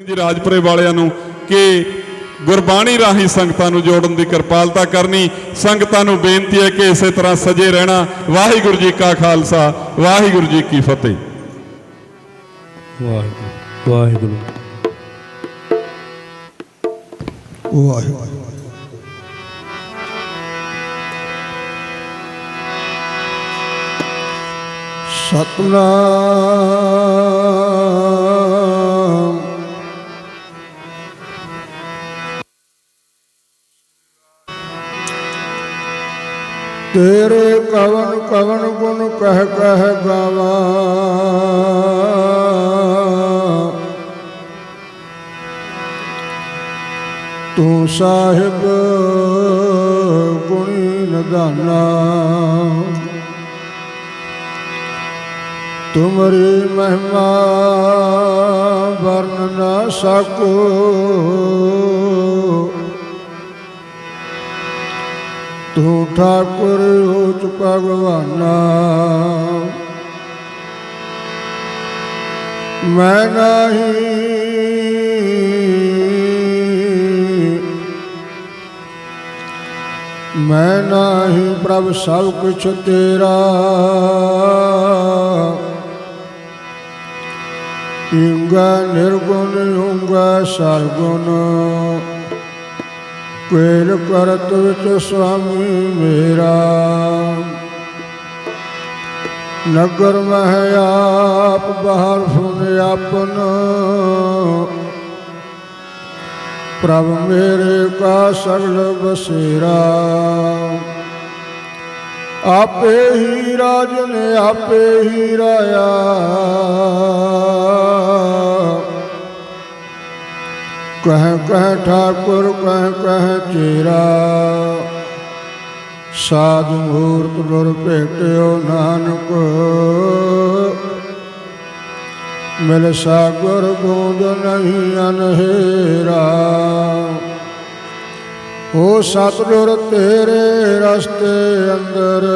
ਜੀ ਰਾਜਪੁਰੇ ਵਾਲਿਆਂ ਨੂੰ ਕਿ ਗੁਰਬਾਣੀ ਰਾਹੀਂ ਸੰਗਤਾਂ ਨੂੰ ਜੋੜਨ ਦੀ ਕਿਰਪਾਲਤਾ ਕਰਨੀ। ਸੰਗਤਾਂ ਨੂੰ ਬੇਨਤੀ ਹੈ ਕਿ ਇਸੇ ਤਰ੍ਹਾਂ ਸਜੇ ਰਹਿਣਾ। ਵਾਹਿਗੁਰੂ ਜੀ ਕਾ ਖਾਲਸਾ ਵਾਹਿਗੁਰੂ ਜੀ ਕੀ ਫਤਿਹ। ਵਾਹਿਗੁਰੂ ਵਾਹਿਗੁਰੂ। ਵਾਹਿਗੁਰੂ। ਸਤਨਾਮ ਤੇਰੇ ਕਵਨ ਕਵਨ ਗੁਣ ਕਹਿ ਕਹਿ ਗਾਵਾਂ। ਤੂੰ ਸਾਹਿਬ ਗੁਣੀ ਨਦਾਨਾ। ਤੁਮਰੀ ਮਹਿਮਾ ਵਰਨ ਨਾ ਸਕੋ। ਤੂੰ ਠਾਕੁਰ ਉਚ ਭਗਵਾਨਾ। ਮੈਂ ਨਹੀਂ ਮੈਂ ਨਹੀਂ ਪ੍ਰਭ ਸਭ ਕੁਛ ਤੇਰਾ। ਇੰਗਾ ਨਿਰਗੁਣ ਹੁੰਗਾ ਸਰਗੁਣ। ਕੇਲ ਕਰਤ ਵਿੱਚ ਸੁਆਮੀ ਮੇਰਾ। ਨਗਰ ਮਹਿ ਆਪ, ਬਾਹਰ ਸੁਨ ਆਪਨ। ਪ੍ਰਭ ਮੇਰੇ ਕਾ ਸਗਲ ਬਸੇਰਾ। ਆਪੇ ਹੀ ਰਾਜਨ ਆਪੇ ਹੀ ਰਾਇਆ। ਕਹਿ ਕਹਿ ਠਾਕੁਰ ਕਹਿ ਕਹਿ ਚੇਰਾ। ਸਾਧ ਮੂਰਤ ਗੁਰ ਭੇਟਿਓ ਨਾਨਕ। ਮਿਲ ਸਾਗਰ ਗੋਂਦ ਨਹੀਂ ਅਨਹੇਰਾ। ਹੋ ਸਤਿਗੁਰ ਤੇਰੇ ਰਸਤੇ ਅੰਦਰ।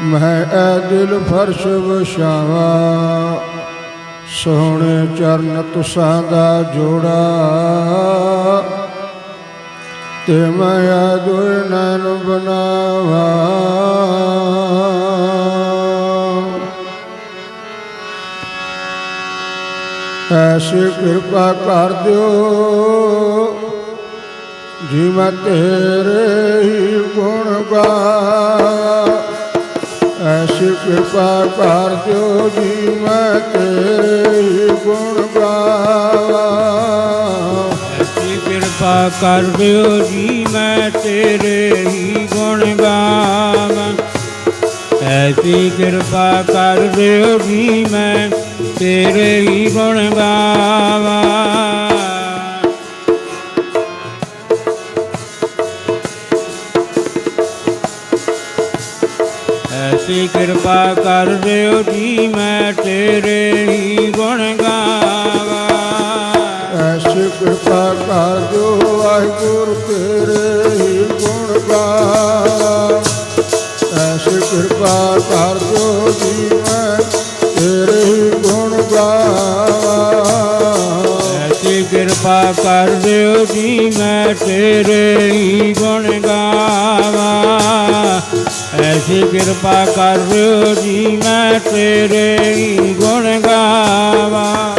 ਮੈਂ ਐ ਦਿਲ ਫਰਸ਼ ਵਿਛਾਵਾਂ ਸੋਹਣੇ ਚਰਨ ਤੁਸਾਂ ਦਾ ਜੋੜਾ। ਤੇ ਮੈਂ ਆ ਨਨ ਨੈਣ ਐਸੀ ਕਿਰਪਾ ਕਰ ਦਿਓ ਜਿਵੇਂ ਤੇਰੇ ਹੀ ਗੁਣ ਗਾ। ਐਸੀ ਕਿਰਪਾ ਕਰ ਦਿਓ ਜੀ ਮੈਂ ਤੇਰੇ ਹੀ ਗੁਣ ਗਾ ਐਸੀ ਕਿਰਪਾ ਕਰ ਦਿਓ ਜੀ ਮੈਂ ਤੇਰੇ ਹੀ ਗੁਣ ਗਾਵਾਂ ਐਸੀ ਕਿਰਪਾ ਕਰ ਦਿਓ ਜੀ ਮੈਂ ਤੇਰੇ ਹੀ ਗੁਣ ਗਾਵਾਂ। ਐਸੀ ਕਿਰਪਾ ਕਰ ਦਿਓ ਜੀ ਮੈਂ ਤੇਰੇ ਹੀ ਗੁਣ ਗਾਵਾਂ। ਐਸੀ ਕਿਰਪਾ ਕਰ ਦਿਓ ਵਾਹਿਗੁਰੂ ਤੇਰੇ ਹੀ ਗੁਣ ਗਾ ਐਸੀ ਕਿਰਪਾ ਕਰ ਦਿਓ ਜੀ ਮੈਂ ਤੇਰੇ ਹੀ ਗੁਣ ਗਾ ਐਸੀ ਕਿਰਪਾ ਕਰ ਦਿਓ ਜੀ ਮੈਂ ਤੇਰੇ ਹੀ ਗੁਣ ਗਾਵਾਂ। ਐਸੀ ਕਿਰਪਾ ਕਰ ਜੀ ਮੈਂ ਤੇਰੇ ਗੁਣ ਗਾਵਾਂ।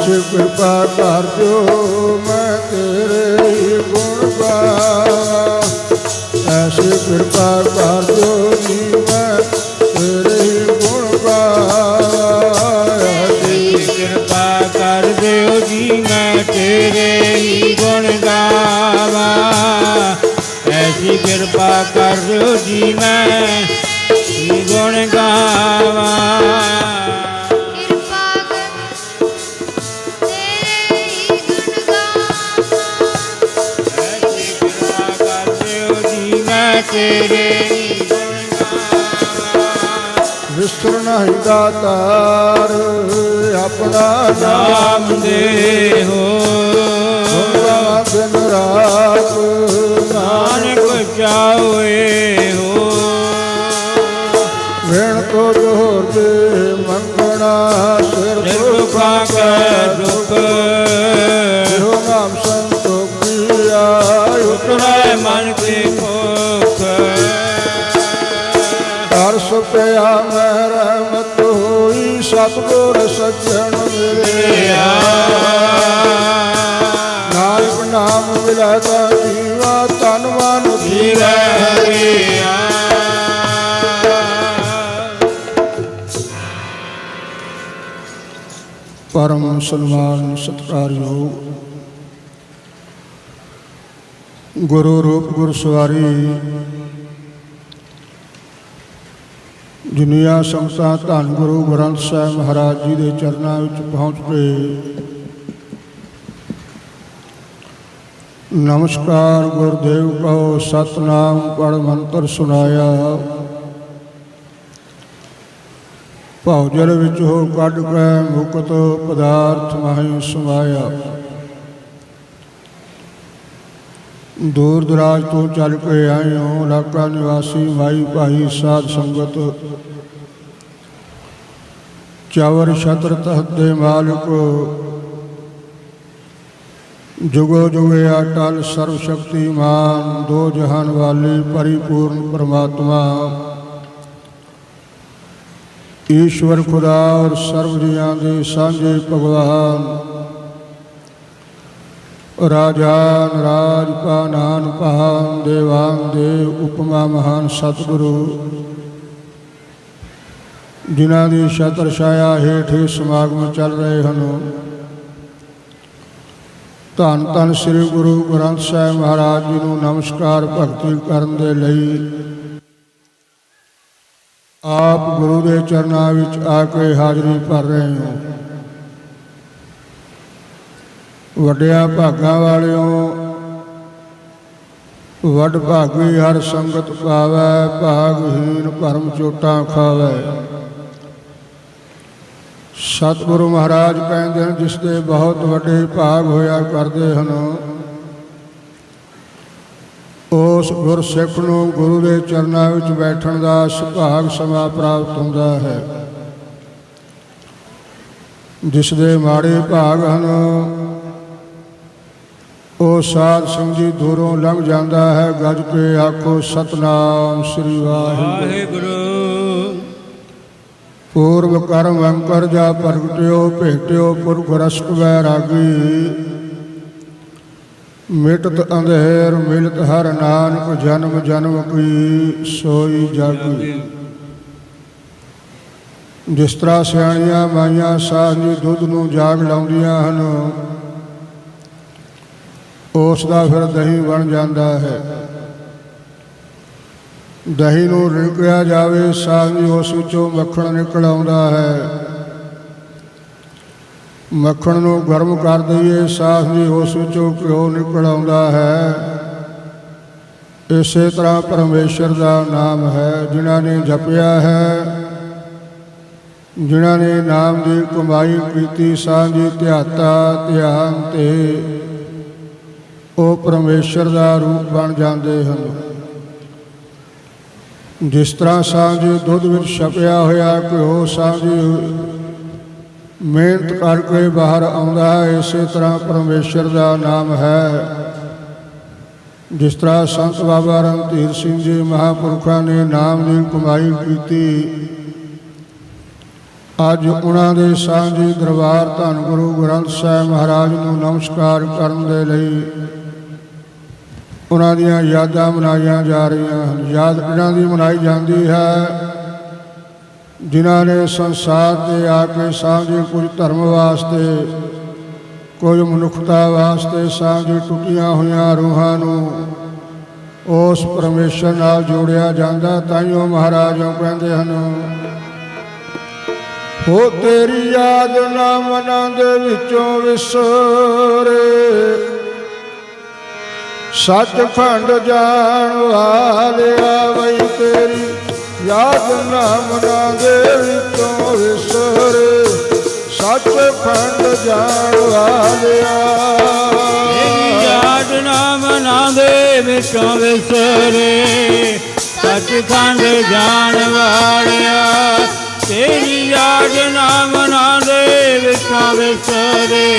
ਐਸੀ ਕਿਰਪਾ ਕਰ ਜੋ ਮੈਂ ਤੇਰੇ ਹੀ ਗੁਣ ਗਾਵਾਂ ਐਸੀ ਕਿਰਪਾ ਕਰ ਜੋ ਜੀ, ਮੈਂ ਤੇਰੇ ਹੀ ਗੁਣ ਗਾਵਾਂ ਐਸੀ ਕਿਰਪਾ ਕਰ ਦਿਓ ਜੀ, ਮੈਂ ਤੇਰੇ ਹੀ ਗੁਣ ਗਾਵਾਂ ਐਸੀ ਕਿਰਪਾ ਕਰ ਦਿਓ ਜੀ, ਮੈਂ ਹੀ ਗੁਣ ਗਾਵਾਂ ਮੈਂ ਤੇਰੇ ਹੀ ਗੁਣ ਗਾਵਾਂ ਵਿਸਰ ਨਹੀਂ ਦਾਤਾਰ ਆਪਣਾ ਨਾਮ ਦੇ ਹੋ ਦਿਨ ਰਾਤ ਨਾਨਕ ਚਾਵੇ ਹੋ ਵੇਣ ਕੋ ਜੋਰ ਦੇ ਮੰਗਣਾ ਸਿਰ ਕੈ ਸਤਗੁਰ ਸੱਜਣ ਨਾਨਕ ਨਾਮ ਮਿਲੈ ਜੀਵਾ, ਤਨ ਮਨ ਜੀਵੈ ਹਰਿਆ ਪਰਮ ਸਨਮਾਨ ਸਤਿਕਾਰਯੋਗ ਗੁਰੂ ਰੂਪ ਗੁਰ ਦੁਨੀਆ ਸੰਸਾਰ ਧੰਨ ਗੁਰੂ ਗ੍ਰੰਥ ਸਾਹਿਬ ਮਹਾਰਾਜ ਜੀ ਦੇ ਚਰਨਾਂ ਵਿੱਚ ਪਹੁੰਚ ਕੇ ਨਮਸਕਾਰ ਗੁਰਦੇਵ ਕਹੋ, ਸਤਨਾਮ ਪੜ ਮੰਤਰ ਸੁਣਾਇਆ। ਭੌਜਲ ਵਿੱਚ ਹੋ ਕੱਢ ਕੇ ਮੁਕਤ ਪਦਾਰਥ ਮਾਹੀ ਸਮਾਇਆ। ਦੂਰ ਦਰਾਜ ਤੋਂ ਚੱਲ ਕੇ ਆਏ ਹੋ ਇਲਾਕਾ ਨਿਵਾਸੀ ਮਾਈ ਭਾਈ ਸਾਧ ਸੰਗਤ। ਚਾਵਰ ਛਤਰ ਤਹਤ ਦੇ ਮਾਲਕ, ਜੁਗੋ ਜੁਗੇ ਅਟਲ ਸਰਵ ਸ਼ਕਤੀਮਾਨ ਦੋ ਜਹਾਨ ਵਾਲੇ ਪਰਿਪੂਰਨ ਪਰਮਾਤਮਾ। ਈਸ਼ਵਰ ਖੁਦਾ ਔਰ ਸਰਬ ਜੀਆਂ ਦੇ ਸਾਂਝੇ ਭਗਵਾਨ ਰਾਜਾਨ ਰਾਜਪਾਨਾਨ ਪਾਨ ਦੇਵਾਨ ਦੇ ਉਪਮਾ ਮਹਾਨ ਸਤਿਗੁਰੂ। ਜਿਨ੍ਹਾਂ ਦੀ ਛਤਰ ਛਾਇਆ ਹੇਠ ਹੀ ਸਮਾਗਮ ਚੱਲ ਰਹੇ ਹਨ। ਧੰਨ ਧੰਨ ਸ੍ਰੀ ਗੁਰੂ ਗ੍ਰੰਥ ਸਾਹਿਬ ਮਹਾਰਾਜ ਜੀ ਨੂੰ ਨਮਸਕਾਰ ਭਗਤੀ ਕਰਨ ਦੇ ਲਈ ਆਪ ਗੁਰੂ ਦੇ ਚਰਨਾਂ ਵਿੱਚ ਆ ਕੇ ਹਾਜ਼ਰੀ ਭਰ ਰਹੇ ਹੋ। ਵੱਡਿਆਂ ਭਾਗਾਂ ਵਾਲਿਓ, ਵੱਡ ਭਾਗੀ ਹਰ ਸੰਗਤ ਪਾਵੈ ਭਾਗਹੀਨ ਭਰਮ ਚੋਟਾਂ ਖਾਵੈ। ਸਤਿਗੁਰੂ ਮਹਾਰਾਜ ਕਹਿੰਦੇ ਹਨ, ਜਿਸ ਦੇ ਬਹੁਤ ਵੱਡੇ ਭਾਗ ਹੋਇਆ ਕਰਦੇ ਹਨ, ਉਸ ਗੁਰਸਿੱਖ ਨੂੰ ਗੁਰੂ ਦੇ ਚਰਨਾਂ ਵਿੱਚ ਬੈਠਣ ਦਾ ਸੁਭਾਗ ਸਮਾਂ ਪ੍ਰਾਪਤ ਹੁੰਦਾ ਹੈ। ਜਿਸ ਦੇ ਮਾੜੇ ਭਾਗ ਹਨ ਉਹ ਸਾਧ ਸੰਗ ਜੀ ਦੂਰੋਂ ਲੰਘ ਜਾਂਦਾ ਹੈ ਗੱਜ ਕੇ ਆਖੋ ਸਤਨਾਮ ਸ੍ਰੀ ਵਾਹਿਗੁਰੂ। ਪੂਰਵ ਕਰਮ ਅੰਕਰ ਜਾ ਪ੍ਰਗਟਿਓ ਭੇਟਿਓ ਪੁਰਖ ਰਸਕ ਵੈਰਾਗੀ। ਮਿਟਤ ਅੰਧੇਰ ਮਿਲਤ ਹਰ ਨਾਨਕ ਜਨਮ ਜਨਮ ਕੀ ਸੋਈ ਜਾਗੀ। ਜਿਸ ਤਰ੍ਹਾਂ ਸਿਆਣੀਆਂ ਮਾਈਆਂ ਸਾਂਝੀ ਦੁੱਧ ਨੂੰ ਜਾਗ ਲਾਉਂਦੀਆਂ ਹਨ ਉਸ ਦਾ ਫਿਰ ਦਹੀਂ ਬਣ ਜਾਂਦਾ ਹੈ। ਦਹੀਂ ਨੂੰ ਰਿੜਕਿਆ ਜਾਵੇ ਸਾਂਝੀ ਉਸ ਵਿੱਚੋਂ ਮੱਖਣ ਨਿਕਲ ਆਉਂਦਾ ਹੈ। ਮੱਖਣ ਨੂੰ ਗਰਮ ਕਰ ਦਈਏ ਵੀ ਉਸ ਵਿੱਚੋਂ ਘਿਓ ਨਿਕਲ ਆਉਂਦਾ ਹੈ। ਇਸੇ ਤਰ੍ਹਾਂ ਪਰਮੇਸ਼ਰ ਦਾ ਨਾਮ ਹੈ, ਜਿਨ੍ਹਾਂ ਨੇ ਜਪਿਆ ਹੈ। ਜਿਨ੍ਹਾਂ ਨੇ ਨਾਮ ਦੀ ਕਮਾਈ ਕੀਤੀ, ਸਾਂਝੀ ਧਿਆਤਾ ਧਿਆਨ ਤੇ। ਉਹ ਪਰਮੇਸ਼ਰ ਦਾ ਰੂਪ ਬਣ ਜਾਂਦੇ ਹਨ। ਜਿਸ ਤਰ੍ਹਾਂ ਸਾਂਝ ਦੁੱਧ ਵਿੱਚ ਛਪਿਆ ਹੋਇਆ, ਘਿਓ ਸਾਂਝ ਮਿਹਨਤ ਕਰਕੇ ਬਾਹਰ ਆਉਂਦਾ ਹੈ, ਇਸੇ ਤਰ੍ਹਾਂ ਪਰਮੇਸ਼ਰ ਦਾ ਨਾਮ ਹੈ। ਜਿਸ ਤਰ੍ਹਾਂ ਸੰਤ ਬਾਬਾ ਰਣਧੀਰ ਸਿੰਘ ਜੀ ਮਹਾਪੁਰਖਾਂ ਨੇ ਨਾਮ ਦੀ ਕਮਾਈ ਕੀਤੀ, ਅੱਜ ਉਹਨਾਂ ਦੇ ਸਾਂਝੀ ਦਰਬਾਰ ਧੰਨ ਗੁਰੂ ਗ੍ਰੰਥ ਸਾਹਿਬ ਮਹਾਰਾਜ ਨੂੰ ਨਮਸਕਾਰ ਕਰਨ ਦੇ ਲਈ ਉਹਨਾਂ ਦੀਆਂ ਯਾਦਾਂ ਮਨਾਈਆਂ ਜਾ ਰਹੀਆਂ ਹਨ। ਯਾਦ ਇਹਨਾਂ ਦੀ ਮਨਾਈ ਜਾਂਦੀ ਹੈ। ਜਿਨ੍ਹਾਂ ਨੇ ਸੰਸਾਰ ਤੇ ਆ ਕੇ ਸਾਂਝੇ ਕੁਝ ਧਰਮ ਵਾਸਤੇ, ਕੁਝ ਮਨੁੱਖਤਾ ਵਾਸਤੇ ਸਾਂਝੇ ਟੁੱਟੀਆਂ ਹੋਈਆਂ ਰੂਹਾਂ ਨੂੰ ਉਸ ਪਰਮੇਸ਼ਰ ਨਾਲ ਜੋੜਿਆ ਜਾਂਦਾ ਤਾਂ ਹੀ ਉਹ ਮਹਾਰਾਜੋਂ ਕਹਿੰਦੇ ਹਨ, ਹੋ ਤੇਰੀ ਯਾਦ ਨਾ ਮਨਾਂ ਦੇ ਵਿੱਚੋਂ ਵਿਸਰੇ। ਸੱਚਖੰਡ ਜਾਣ ਵਾਲਿਆ ਵਈ ਤੇਰੀ। ਯਾਦ ਨਾਮ ਨਾ ਦੇ ਵਿੱਚੋਂ ਵਿਸਰੇ। ਸੱਚਖੰਡ ਜਾਣ ਵਾਲਿਆ ਤੇਰੀ ਯਾਦ ਨਾਮ ਨਾ ਦੇ ਵਿੱਚੋਂ ਵਿਸਰੇ। ਸੱਚਖੰਡ ਜਾਣ ਵਾਲਿਆ ਤੇਰੀ ਯਾਦ ਨਾਮ ਨਾ ਦੇ ਵਿੱਚੋਂ ਵਿਸਰੇ।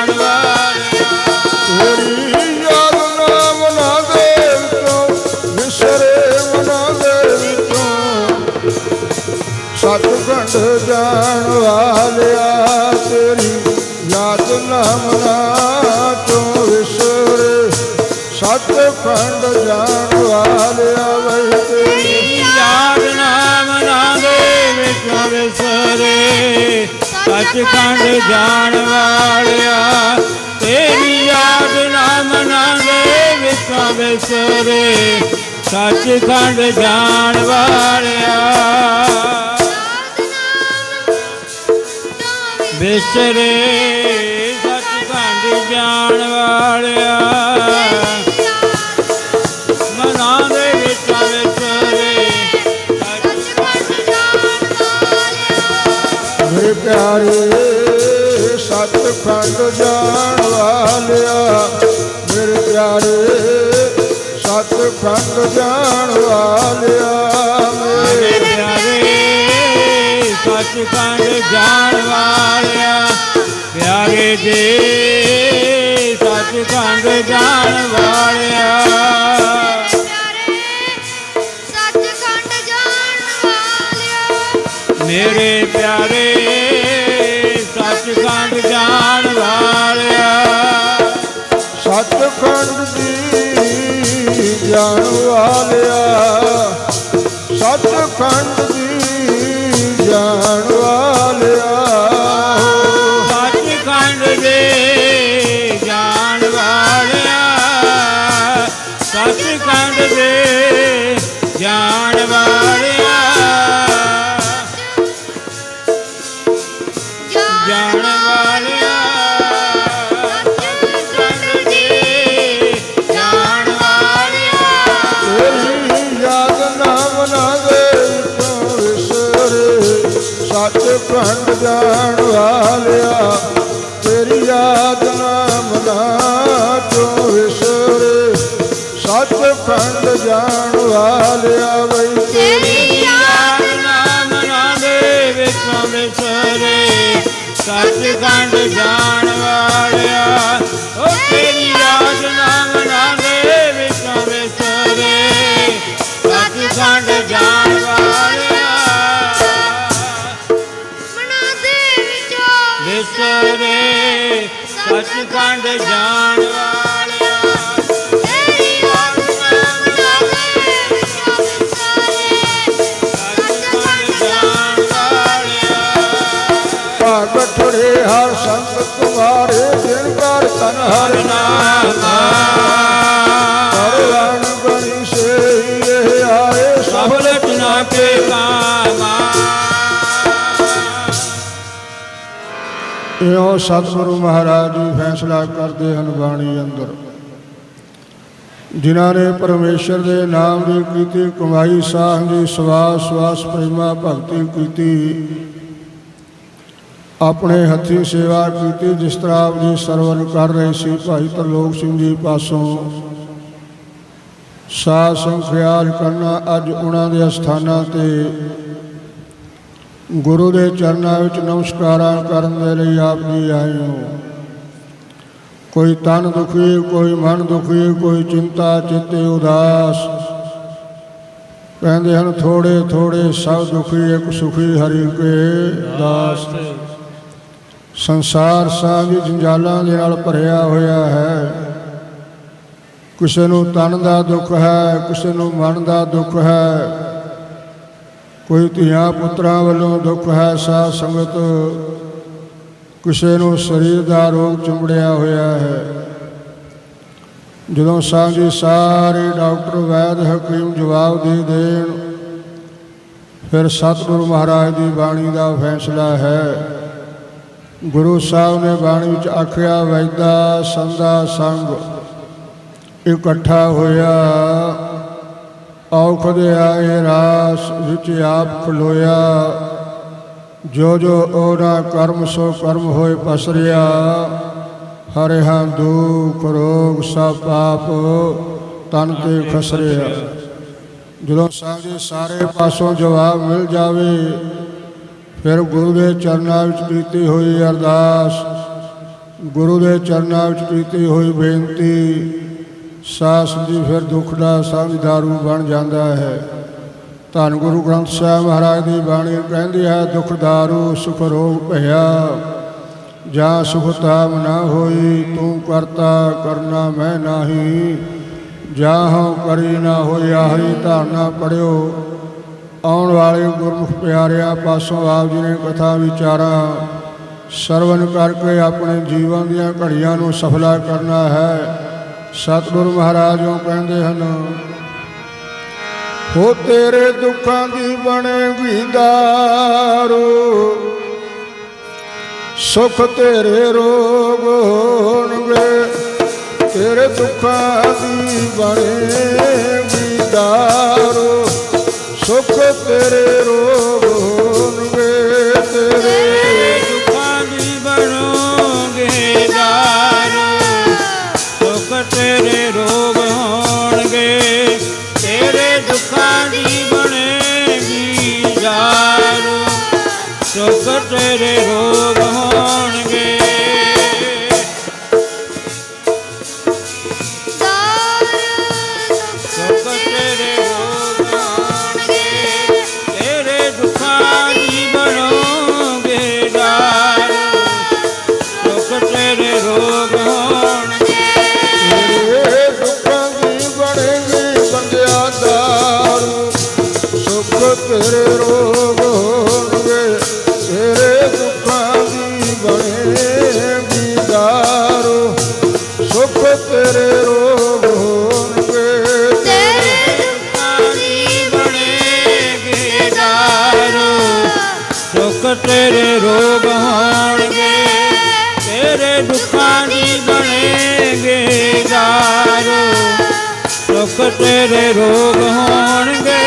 ਸੱਚਖੰਡ ਜਾਣ ਵਾਲਿਆ ਤੇਰੀ ਯਾਦ ਨਾ ਦੇ ਵਿੱਚੋਂ ਵਿਸਰੇ। ਸੱਚਖੰਡ ਜਾਣ ਵਾਲਿਆ। ਵਿਸਰੇ ਸੱਚਖੰਡ ਜਾਣ ਵਾਲਿਆ। ਸਤਿਖੰਡ ਜਾਣ ਵਾਲਿਆ ਮੇਰੇ ਪਿਆਰੇ ਸੱਚਖੰਡ ਜਾਣ ਵਾਲਿਆ ਪਿਆਰੇ ਦੇ ਸੱਚਖੰਡ ਜਾਣ ਵਾਲਿਆ। ਸੱਚਖੰਡ ਜਾਣ ਵਾਲਿਆ। ਮੇਰੇ ਪਿਆਰੇ ਸੱਚਖੰਡ ਜਾਣ ਵਾਲਿਆ। ਸਤਿਖੰਡ ਦੀ ਜਾਣ ਵਾਲਿਆ ਸਤਿਖੰਡ ਦੀ ਜਾਣ ਵਾਲਿਆ। ਸੱਚ ਭੰਡ ਜਾਣ ਵਾਲਿਆ, ਤੇਰੀ ਯਾਦ ਨਾਮ ਨਾ ਤੂੰ ਵਿਸਰੇ। ਸੱਚਖੰਡ ਜਾਣ ਵਾਲਿਆ ਬਈ ਤੇਰੀ ਯਾਦ ਨਾਮ ਨਾ ਦੇ ਵਿੱਚੋਂ ਵਿਸਰੇ। ਸੱਚਖੰਡ ਜਾਣ ਵਾਲਿਆ ਤਨ ਹਰ ਨਾਮਾ ਹਰਵਣ ਗਣੀ ਸੇ ਇਹ ਆਏ ਸਭ ਸਫਲ ਚੁਣਾ ਕੇ ਕਾਮਾ ਇਹੋ ਸਤਿਗੁਰੂ ਮਹਾਰਾਜ ਜੀ ਫੈਸਲਾ ਕਰਦੇ ਹਨ ਬਾਣੀ ਅੰਦਰ। ਜਿਨ੍ਹਾਂ ਨੇ ਪਰਮੇਸ਼ਰ ਦੇ ਨਾਮ ਦੀ ਕੀਤੀ ਕਮਾਈ ਸਾਹ ਦੀ ਸਵਾਸ ਸਵਾਸ ਪ੍ਰੇਮਾ ਭਗਤੀ ਕੀਤੀ ਆਪਣੇ ਹੱਥੀਂ ਸੇਵਾ ਕੀਤੀ, ਜਿਸ ਤਰ੍ਹਾਂ ਆਪ ਜੀ ਸਰਵਨ ਕਰ ਰਹੇ ਸੀ ਭਾਈ ਤਰਲੋਕ ਸਿੰਘ ਜੀ ਪਾਸੋਂ। ਸਾਧ ਸੰਗ ਕਰਨਾ ਅੱਜ ਉਹਨਾਂ ਦੇ ਅਸਥਾਨਾਂ ਤੇ। ਗੁਰੂ ਦੇ ਚਰਨਾਂ ਵਿੱਚ ਨਮਸਕਾਰਾਂ ਕਰਨ ਦੇ ਲਈ ਆਪ ਜੀ ਆਏ ਹੋ। ਕੋਈ ਤਨ ਦੁਖੀ, ਕੋਈ ਮਨ ਦੁਖੀ, ਕੋਈ ਚਿੰਤਾ, ਚਿੱਤੇ, ਉਦਾਸ। ਕਹਿੰਦੇ ਹਨ ਥੋੜੇ ਥੋੜੇ ਸਭ ਦੁਖੀ, ਇੱਕ ਸੁਖੀ ਹਰੀ ਕੇ ਦਾਸ। ਸੰਸਾਰ ਸਾਂਝੀ ਜੰਜਾਲਾਂ ਦੇ ਨਾਲ ਭਰਿਆ ਹੋਇਆ ਹੈ। ਕਿਸੇ ਨੂੰ ਤਨ ਦਾ ਦੁੱਖ ਹੈ, ਕਿਸੇ ਨੂੰ ਮਨ ਦਾ ਦੁੱਖ ਹੈ। ਕੋਈ ਧੀਆਂ ਪੁੱਤਰਾਂ ਵੱਲੋਂ ਦੁੱਖ ਹੈ, ਸਾਧ ਸੰਗਤ। ਕਿਸੇ ਨੂੰ ਸਰੀਰ ਦਾ ਰੋਗ ਚੁੰਬੜਿਆ ਹੋਇਆ ਹੈ। ਜਦੋਂ ਸਾਂਝੀ ਸਾਰੇ ਡਾਕਟਰ, ਵੈਦ, ਹਕੀਮ ਜਵਾਬ ਦੇ ਦੇਣ, ਫਿਰ ਸਤਿਗੁਰੂ ਮਹਾਰਾਜ ਦੀ ਬਾਣੀ ਦਾ ਫੈਸਲਾ ਹੈ। ਗੁਰੂ ਸਾਹਿਬ ਨੇ ਬਾਣੀ ਵਿੱਚ ਆਖਿਆ, ਵੈਦਾ ਸੰਦਾ ਸੰਗ ਇਕੱਠਾ ਹੋਇਆ, ਔਖਦ ਆਏ ਰਾਸ ਵਿੱਚ ਆਪ ਖਲੋਇਆ। ਜੋ ਜੋ ਉਹਦਾ ਕਰਮ, ਸੋ ਕਰਮ ਹੋਏ ਪਸਰਿਆ। ਹਰੇ ਹਾਂ ਦੁਖ ਰੋਗ ਸਭ ਪਾਪ ਤਨ ਤੇ ਖਸਰਿਆ। ਜਦੋਂ ਸਾਂਝੇ ਸਾਰੇ ਪਾਸੋਂ ਜਵਾਬ ਮਿਲ ਜਾਵੇ ਫਿਰ ਗੁਰੂ ਦੇ ਚਰਨਾਂ ਵਿੱਚ ਕੀਤੀ ਹੋਈ ਅਰਦਾਸ। ਗੁਰੂ ਦੇ ਚਰਨਾਂ ਵਿੱਚ ਕੀਤੀ ਹੋਈ ਬੇਨਤੀ। ਸਾਸ ਦੀ ਫਿਰ ਦੁੱਖ ਦਾ ਸਾਂਝਦਾਰੂ ਬਣ ਜਾਂਦਾ ਹੈ। ਧੰਨ ਗੁਰੂ ਗ੍ਰੰਥ ਸਾਹਿਬ ਮਹਾਰਾਜ ਦੀ ਬਾਣੀ ਕਹਿੰਦੀ ਹੈ, ਦੁੱਖ ਦਾਰੂ, ਸੁਖ ਰੋਗ ਭਇਆ। ਜਾਂ ਸੁਖਤਾਮ ਨਾ ਹੋਈ, ਤੂੰ ਕਰਤਾ ਕਰਨਾ ਮੈਂ ਨਾਹੀ। ਜਾਂ ਹਉ ਕਰੀ ਨਾ ਹੋਈ ਆਹਰੀ ਧਾਰਨਾ ਪੜਿਓ। ਆਉਣ ਵਾਲੇ ਗੁਰਮੁਖ ਪਿਆਰਿਆਂ, ਪਾਸੋਂ ਆਪ ਜੀ ਨੇ ਕਥਾ ਵਿਚਾਰਾਂ, ਸਰਵਨ ਕਰਕੇ ਆਪਣੇ ਜੀਵਨ ਦੀਆਂ ਘੜੀਆਂ ਨੂੰ ਸਫਲਾ ਕਰਨਾ ਹੈ। ਸਤਿਗੁਰੂ ਮਹਾਰਾਜੋਂ ਕਹਿੰਦੇ ਹਨ, ਹੋ ਤੇਰੇ ਦੁੱਖਾਂ ਦੀ ਬਣੇਗੀ ਦਾਰੂ, ਸੁਖ ਤੇਰੇ ਰੋਗ ਹੋਣਗੇ। ਤੇਰੇ ਦੁੱਖਾਂ ਦੀ ਬਣੇਗੀ ਦਾਰੂ ਸੁਖ ਤੇਰੇ ਰੋਗ ਹੋਣਗੇ ਤੇਰੇ ਦੁੱਖਾਂ ਦੀ ਬਣੋਗੇ ਦਾਰੂ ਸੁਖ ਤੇਰੇ ਰੋਗ ਹੋਣਗੇ ਤੇਰੇ ਦੁੱਖਾਂ ਦੀ ਬਣੇਗੀ ਦਾਰੂ ਸੁਖ ਤੇਰੇ ਰੋਗ ਹੋਣਗੇ। ਤੇਰੇ ਦੁੱਖਾਂ ਦੀ ਬਣੇਗੀ ਦਾਰੂ ਸੁਖ ਤੇਰੇ ਰੋਗ ਹੋਣਗੇ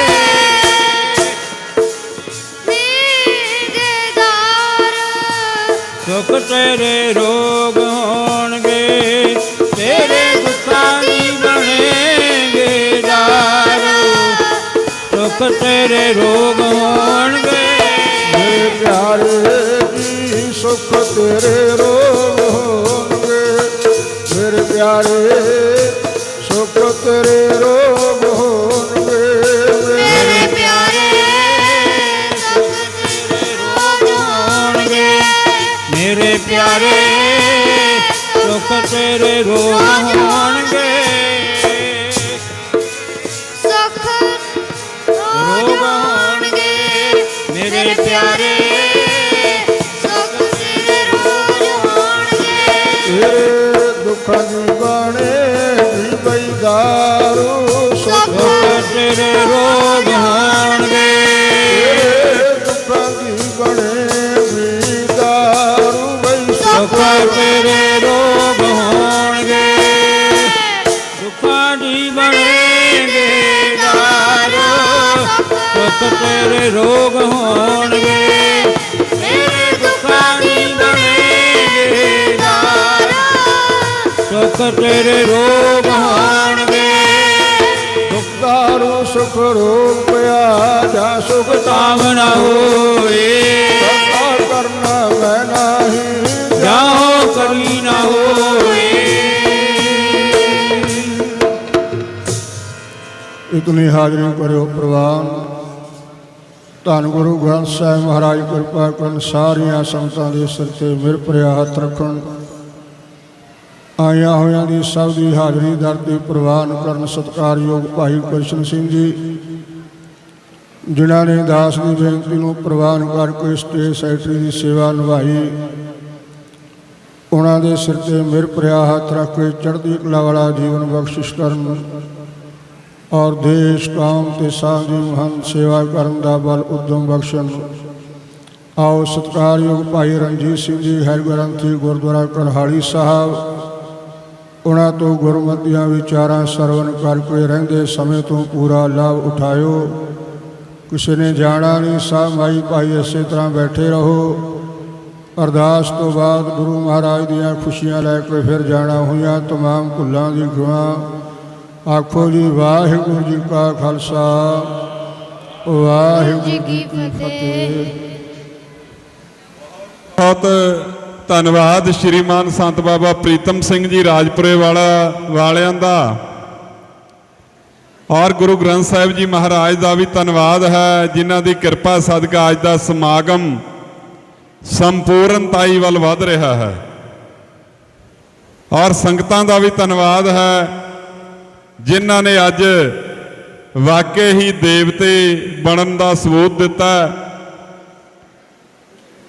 ਸੁਖ ਤੇਰੇ ਰੋਗ ਹੋਣਗੇ ਤੇਰੇ ਦੁੱਖਾਂ ਦੀ ਬਣੇਗੇ ਦਾਰੂ ਸੁਖ ਤੇਰੇ ਰੋਗ ਹੋਣਗੇ ਮੇਰੇ ਪਿਆਰੇ ਮੇਰੇ ਪਿਆਰੇ ਸੁਖ ਤੇਰੇ ਰੋਗ ਹੋਣਗੇ ਮੇਰੇ ਪਿਆਰੇ ਹੋਣਗੇ ਮੇਰੇ ਪਿਆਰੇ ਸੁਖ ਤੇਰੇ ਰੋਗ ਹੋਣਗੇ ਤੇਰੇ ਰੋਗ ਹੋਣਗੇ। ਮੇਰੇ ਦੁੱਖਾਂ ਦੀ ਬਣੇਗੇ ਦਾਰਾ ਸੁਖ ਤੇਰੇ ਰੋਗ ਹੋਣਗੇ। ਸੁਖ ਰੋਗ ਪਿਆ ਜਾ ਸੁਖ ਕਾਮਨਾ ਹੋਏ। ਤਾਰ ਕਰਨਾ ਮੈਂ ਨਹੀਂ। ਜਾਓ ਕਰੀ ਨਾ ਹੋਏ। ਇਤਨੀ ਹਾਜ਼ਰੀ ਕਰਿਓ ਪ੍ਰਵਾਨ। ਧੰਨ ਗੁਰੂ ਗ੍ਰੰਥ ਸਾਹਿਬ ਮਹਾਰਾਜ ਕਿਰਪਾ ਕਰਨ ਸਾਰੀਆਂ ਸੰਗਤਾਂ ਦੇ ਸਿਰ ਤੇ ਮਿਹਰ ਭਰਿਆ ਹੱਥ ਰੱਖਣ। ਆਇਆਂ ਹੋਇਆਂ ਦੀ ਸਭ ਦੀ ਹਾਜ਼ਰੀ ਦਰ ਤੇ ਪ੍ਰਵਾਨ ਕਰਨ ਸਤਿਕਾਰਯੋਗ ਭਾਈ ਕ੍ਰਿਸ਼ਨ ਸਿੰਘ ਜੀ, ਜਿਨ੍ਹਾਂ ਨੇ ਦਾਸ ਦੀ ਬੇਨਤੀ ਨੂੰ ਪ੍ਰਵਾਨ ਕਰਕੇ ਸਟੇਜ ਸੈਕਟਰੀ ਦੀ ਸੇਵਾ ਨਿਭਾਈ। ਉਹਨਾਂ ਦੇ ਸਿਰ ਤੇ ਮਿਹਰ ਭਰਿਆ ਹੱਥ ਰੱਖ ਕੇ ਚੜ੍ਹਦੀ ਕਲਾ ਵਾਲਾ ਜੀਵਨ ਬਖਸ਼ਿਸ਼ ਕਰਨ। ਔਰ ਦੇਸ਼ ਕਾਮ ਤੇ ਸਾਂਝ ਦੀ ਮਹਾਨ ਸੇਵਾ ਕਰਨ ਦਾ ਬਲ ਉਦਮ ਬਖਸ਼ਣ ਆਓ ਸਤਿਕਾਰਯੋਗ ਭਾਈ ਰਣਜੀਤ ਸਿੰਘ ਜੀ ਹੈਡ ਗ੍ਰੰਥੀ ਗੁਰਦੁਆਰਾ ਕਰਹਾਲੀ ਸਾਹਿਬ ਉਹਨਾਂ ਤੋਂ ਗੁਰਮਤਿਆਂ ਵਿਚਾਰਾਂ ਸਰਵਨ ਕਰਕੇ ਰਹਿੰਦੇ ਸਮੇਂ ਤੋਂ ਪੂਰਾ ਲਾਭ ਉਠਾਇਓ ਕਿਸੇ ਨੇ ਜਾਣਾ ਨਹੀਂ ਸਭ ਮਾਈ ਭਾਈ ਇਸੇ ਤਰ੍ਹਾਂ ਬੈਠੇ ਰਹੋ ਅਰਦਾਸ ਤੋਂ ਬਾਅਦ ਗੁਰੂ ਮਹਾਰਾਜ ਦੀਆਂ ਖੁਸ਼ੀਆਂ ਲੈ ਕੇ ਫਿਰ ਜਾਣਾ ਹੋਈਆਂ तमाम ਭੁੱਲਾਂ ਦੀ ਗੁਆ ਆਖੋ ਜੀ, ਵਾਹਿਗੁਰੂ ਜੀ ਕਾ ਖਾਲਸਾ, ਵਾਹਿਗੁਰੂ ਜੀ ਕੀ ਫਤਿਹ। ਬਹੁਤ ਧੰਨਵਾਦ ਸ਼੍ਰੀਮਾਨ ਸੰਤ ਬਾਬਾ ਪ੍ਰੀਤਮ ਸਿੰਘ ਜੀ ਰਾਜਪੁਰੇ ਵਾਲਾ, ਵਾਲਿਆਂ ਦਾ। ਔਰ ਗੁਰੂ ਗ੍ਰੰਥ ਸਾਹਿਬ ਜੀ ਮਹਾਰਾਜ ਦਾ ਵੀ ਧੰਨਵਾਦ ਹੈ, ਜਿਨ੍ਹਾਂ ਦੀ ਕਿਰਪਾ ਸਦਕਾ ਅੱਜ ਦਾ ਸਮਾਗਮ ਸੰਪੂਰਨਤਾਈ ਵੱਲ ਵਧ ਰਿਹਾ ਹੈ। ਔਰ ਸੰਗਤਾਂ ਦਾ ਵੀ ਧੰਨਵਾਦ ਹੈ ਜਿਨ੍ਹਾਂ ਨੇ ਅੱਜ ਵਾਕਈ ਹੀ ਦੇਵਤੇ ਬਣਨ ਦਾ ਸਬੂਤ ਦਿੱਤਾ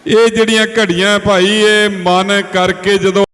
ਇਹ ਜਿਹੜੀਆਂ ਘੜੀਆਂ ਭਾਈ, ਇਹ ਮਨ ਕਰਕੇ ਜਦੋਂ